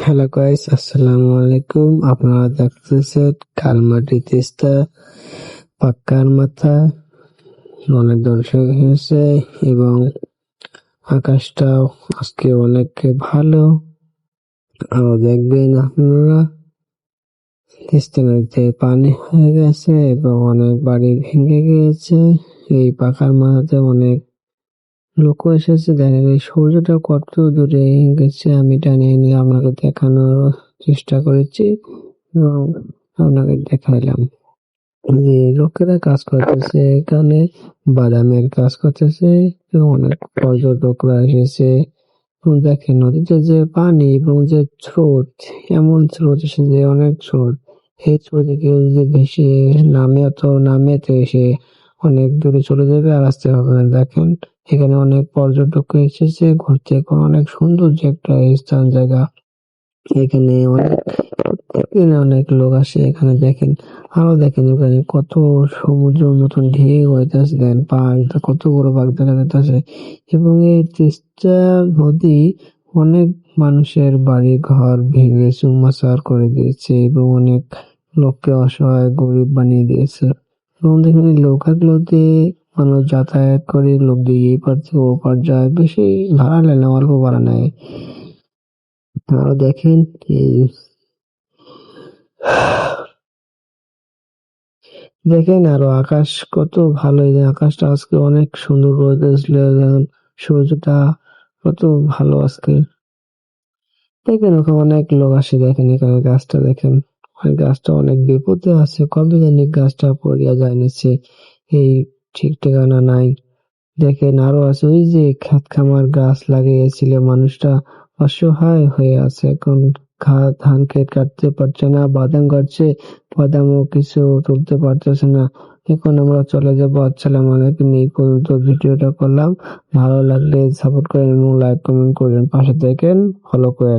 Hello guys আসসালামু আলাইকুম আপনারা দেখতেছেন কালমাটি তিস্তা পাক্কার মাথা অনেক দর্শক হয়েছে এবং আকাশটাও আজকে অনেক ভালো আরও দেখবেন আপনারা তিস্তা নদীতে পানি হয়ে গেছে এবং অনেক বাড়ি ভেঙে গিয়েছে এই পাকার মাথাতে অনেক লোক এসেছে দেখেন এই সূর্যটা কত দূরে গেছে আমি টানিয়ে নিয়ে আপনাকে দেখানোর চেষ্টা করেছি এবং আপনাকে দেখাইলাম। যে লোকেরা কাজ করতেছে এখানে, বাদামের কাজ করতেছে এবং অনেক পর্যটকরা এসেছে। দেখেন নদীতে যে পানি এবং যে স্রোত, এমন স্রোত এসে যে অনেক স্রোত। এই স্রোতে কেউ যদি ভেসে নামে তো নামেতে এসে অনেক দূরে চলে যাবে আর আসতে হবে। না দেখেন, এখানে অনেক পর্যটক এসেছে। ঘুরতে এখন অনেক সুন্দর যে একটা স্থান, জায়গা। এখানে অনেক এখানে অনেক লোক আসে। এখানে দেখেন, আরও দেখেন ওখানে কত সমুদ্র মতন ঢেউ হইতেছে। দেখেন পাহাড়টা কত বড় পাক দেখা যাইতেছে। এবং এই তিস্তা নদী অনেক মানুষের বাড়ি ঘর ভেঙে চুরমাচার করে দিয়েছে এবং অনেক লোককে অসহায় গরিব বানিয়ে দিয়েছে। এবং দেখেন, এই মানুষ যাতায়াত করে, লোক দিয়ে পার থেকে ও পার যায়। বেশি ভাড়া নেয় না, অল্প ভাড়া নেয়। আরও দেখেন দেখেন আরও আকাশ কত ভালো আকাশটা আজকে অনেক সুন্দর করে সূর্যটা কত ভালো আজকে। দেখেন ওখানে অনেক লোক আসে, দেখেন এখানে গাছটা, দেখেন। ওই গাছটা অনেক বিপদে আছে। কবে জানি গাছটা পড়িয়া যায় এই ঠিক ঠিকানা নাই। দেখেন আরও আছে, ওই যে খাত খামার গাছ লাগিয়েছিল, মানুষটা অসহায় হয়ে আছে। এখন ধান ক্ষেত কাটতে পারছে না, বাদাম কাটছে, বাদামও কিছু তুলতে পারতেছে না। এখন আমরা চলে যাব। আসসালামু আলাইকুম, এই পর্যন্ত ভিডিওটা করলাম। ভালো লাগলে সাপোর্ট করেন এবং লাইক কমেন্ট করেন। পাশে দেখেন ফলো করেন।